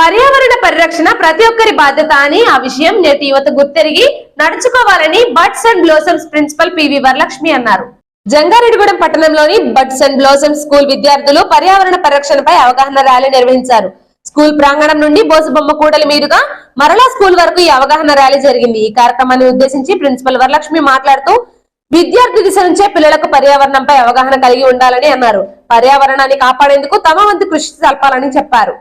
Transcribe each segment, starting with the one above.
పర్యావరణ పరిరక్షణ ప్రతి ఒక్కరి బాధ్యత అని ఆ విషయం నేటి యువత గుర్తెరిగి నడుచుకోవాలని buds and blossoms principal P V Varalakshmi అన్నారు. జంగారెడ్డిగూడెం పట్టణంలోని బడ్స్ అండ్ బ్లోసమ్స్ స్కూల్ విద్యార్థులు పర్యావరణ పరిరక్షణపై అవగాహన ర్యాలీ నిర్వహించారు. స్కూల్ ప్రాంగణం నుండి బోసుబొమ్మ కూడలి మీదుగా మరలా స్కూల్ వరకు ఈ అవగాహన ర్యాలీ జరిగింది. ఈ కార్యక్రమాన్ని ఉద్దేశించి ప్రిన్సిపల్ వరలక్ష్మి మాట్లాడుతూ విద్యార్థి దిశ నుంచే పిల్లలకు పర్యావరణంపై అవగాహన కలిగి ఉండాలని అన్నారు. పర్యావరణాన్ని కాపాడేందుకు తమ వంతు కృషి జరపాలని చెప్పారు.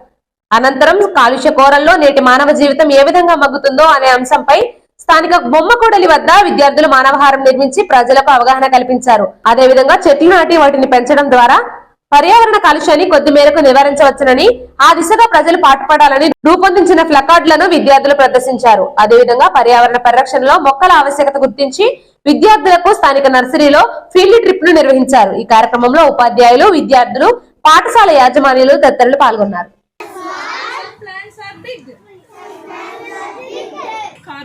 అనంతరం కాలుష్య కోరల్లో నేటి మానవ జీవితం ఏ విధంగా మగ్గుతుందో అనే అంశంపై స్థానిక బొమ్మకూడలి వద్ద విద్యార్థులు మానవహారం నిర్మించి ప్రజలకు అవగాహన కల్పించారు. అదేవిధంగా చెట్లు నాటి వాటిని పెంచడం ద్వారా పర్యావరణ కాలుష్యాన్ని కొద్ది మేరకు నివారించవచ్చునని ఆ దిశగా ప్రజలు పాటుపడాలని రూపొందించిన ప్లకార్డులను విద్యార్థులు ప్రదర్శించారు. అదేవిధంగా పర్యావరణ పరిరక్షణలో మొక్కల ఆవశ్యకత గుర్తించి విద్యార్థులకు స్థానిక నర్సరీలో ఫీల్డ్ ట్రిప్ను నిర్వహించారు. ఈ కార్యక్రమంలో ఉపాధ్యాయులు విద్యార్థులు పాఠశాల యాజమాన్యులు తదితరులు పాల్గొన్నారు.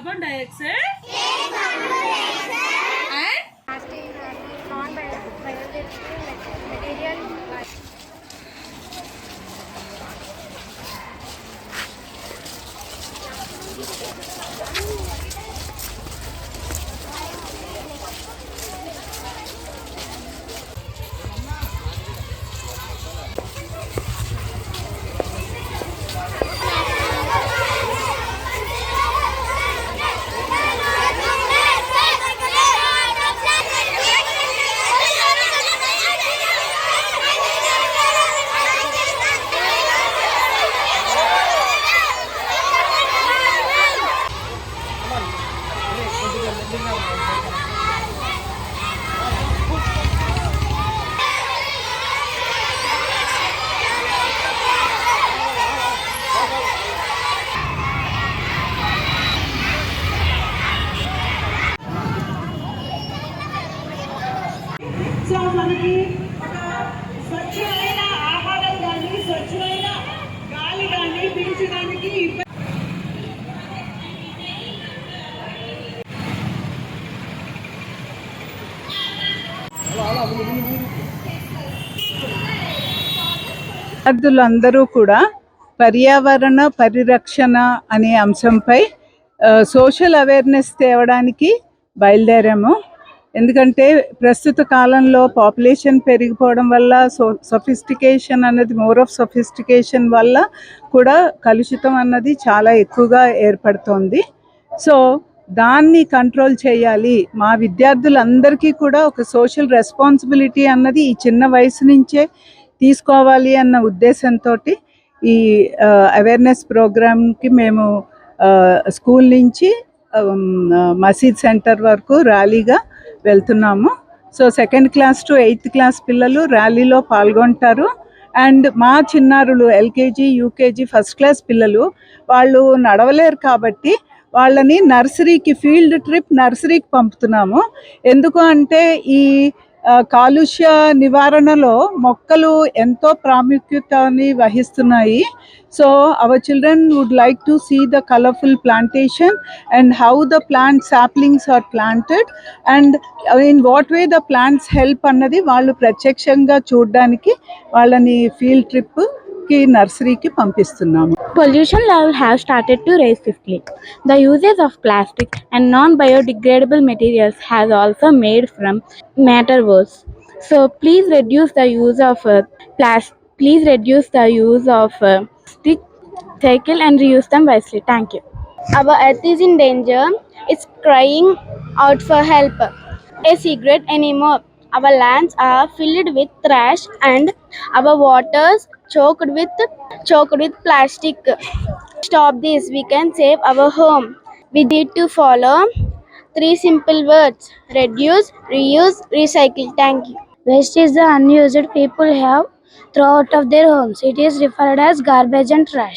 Carbon dioxide. సో మనకి విద్యార్థులందరూ కూడా పర్యావరణ పరిరక్షణ అనే అంశంపై సోషల్ అవేర్నెస్ తేవడానికి బయలుదేరాము. ఎందుకంటే ప్రస్తుత కాలంలో పాపులేషన్ పెరిగిపోవడం వల్ల సో సొఫిస్టికేషన్ అన్నది మోర్ ఆఫ్ సొఫిస్టికేషన్ వల్ల కూడా కలుషితం అన్నది చాలా ఎక్కువగా ఏర్పడుతోంది. సో దాన్ని కంట్రోల్ చేయాలి. మా విద్యార్థులందరికీ కూడా ఒక సోషల్ రెస్పాన్సిబిలిటీ అన్నది ఈ చిన్న వయసు నుంచే తీసుకోవాలి అన్న ఉద్దేశంతో ఈ అవేర్నెస్ ప్రోగ్రామ్కి మేము స్కూల్ నుంచి మసీద్ సెంటర్ వరకు ర్యాలీగా వెళ్తున్నాము. So second class to eighth class పిల్లలు ర్యాలీలో పాల్గొంటారు. అండ్ మా చిన్నారులు ఎల్కేజీ యూకేజీ ఫస్ట్ క్లాస్ పిల్లలు వాళ్ళు నడవలేరు కాబట్టి వాళ్ళని నర్సరీకి ఫీల్డ్ ట్రిప్ నర్సరీకి పంపుతున్నాము. ఎందుకు అంటే ఈ కాలుష్య నివారణలో మొక్కలు ఎంతో ప్రాముఖ్యతని వహిస్తున్నాయి. So our children would like to see the colourful plantation and how the plant saplings are planted and in what way the plants help అన్నది వాళ్ళు ప్రత్యక్షంగా చూడడానికి వాళ్ళని ఫీల్డ్ ట్రిప్ ట్రిప్కి నర్సరీకి పంపిస్తున్నాము Pollution level have started to rise swiftly. The usage of plastic and non-biodegradable materials has also made from matter worse. So please reduce the use of uh, plastic. Please reduce the use of uh, stick, cycle, and reuse them wisely. Thank you. our earth is in danger it's crying out for help a cigarette anymore our lands are filled with trash and our waters choked with choked with plastic. Stop this. We can save our home. We need to follow three simple words. Reduce reuse recycle. Thank you. Waste is the unused people have throw out of their homes. It is referred as garbage and trash